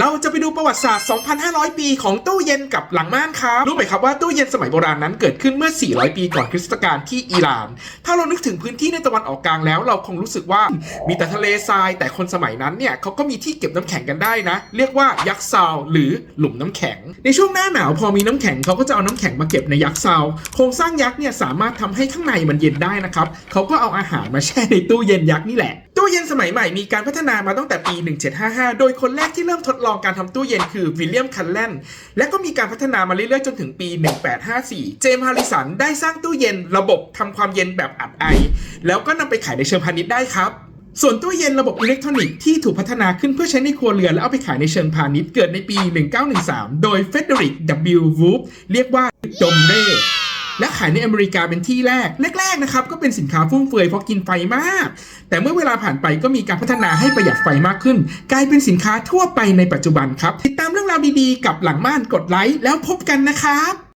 เราจะไปดูประวัติศาสตร์ 2,500 ปีของตู้เย็นกับหลังม่านครับ รู้ไหมครับว่าตู้เย็นสมัยโบราณนั้นเกิดขึ้นเมื่อ 400 ปีก่อนคริสตกาลที่อิหร่าน ถ้าเรานึกถึงพื้นที่ในตะวันออกกลางแล้ว เราคงรู้สึกว่ามีแต่ทะเลทราย แต่คนสมัยนั้นเนี่ยเขาก็มีที่เก็บน้ำแข็งกันได้นะ เรียกว่ายักษ์ซาวหรือหลุมน้ำแข็ง ในช่วงหน้าหนาวพอมีน้ำแข็งเขาก็จะเอาน้ำแข็งมาเก็บในยักษ์ซาวโครงสร้างยักษ์เนี่ยสามารถทำให้ข้างในมันเย็นได้นะครับเขาก็เอาอาหารมาแช่ในตู้เย็นยักษ์นี่แหละ ตู้เย็นสมัยใหม่มีการพัฒนามาตั้งแต่ปี 1755 โดยคนแรกที่เริ่มทดลองการทำตู้เย็นคือวิลเลียมคันแลนและก็มีการพัฒนามาเรื่อยๆ จนถึงปี 1854 เจมส์ฮาริสันได้สร้างตู้เย็นระบบทำความเย็นแบบอัดไอ แล้วก็นำไปขายในเชิงพาณิชย์ได้ครับส่วนตู้เย็นระบบอิเล็กทรอนิกส์ที่ถูกพัฒนาขึ้นเพื่อใช้ในครัวเรือนและเอาไปขายในเชิงพาณิชย์เกิดในปี 1913 โดยเฟเดริก W. Wolf เรียกว่าดมเร่ และขายในอเมริกาเป็นที่แรก แรกๆนะครับก็เป็นสินค้าฟุ่มเฟือยเพราะกินไฟมาก แต่เมื่อเวลาผ่านไปก็มีการพัฒนาให้ประหยัดไฟมากขึ้น กลายเป็นสินค้าทั่วไปในปัจจุบันครับ ติดตามเรื่องราวดีๆ กับหลังม่านกดไลค์แล้วพบกันนะครับ